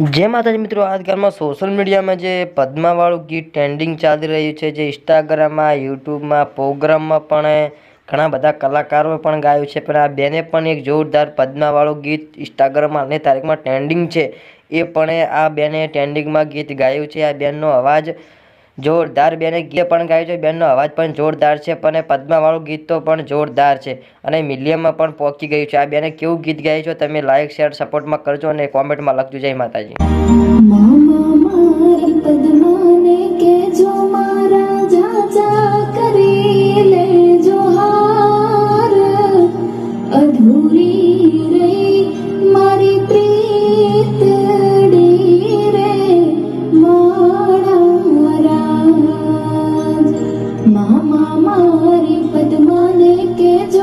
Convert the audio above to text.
જે માતાજી મિત્રો, આજકાલમાં સોશિયલ મીડિયામાં જે પદ્માવાળું ગીત ટ્રેન્ડિંગ ચાલી રહ્યું છે, જે ઇન્સ્ટાગ્રામમાં યુટ્યુબમાં પ્રોગ્રામમાં પણ ઘણા બધા કલાકારોએ પણ ગાયું છે. પણ આ બેને પણ એક જોરદાર પદ્માવાળું ગીત ઇન્સ્ટાગ્રામમાં અને તારીખમાં ટ્રેન્ડિંગ છે. એ પણ આ બેને ટ્રેન્ડિંગમાં ગીત ગાયું છે. આ બેનનો અવાજ જોરદાર બેને ગીત પણ ગાયું છે. બેનનો અવાજ પણ જોરદાર છે પણ પદ્માવાળું ગીત તો પણ જોરદાર છે અને મિલિયમમાં પણ પહોંચી ગયું છે. આ બેને કેવું ગીત ગાયું છે તમે લાઇક શેર સપોર્ટમાં કરજો અને કોમેન્ટમાં લખજો. જય માતાજી.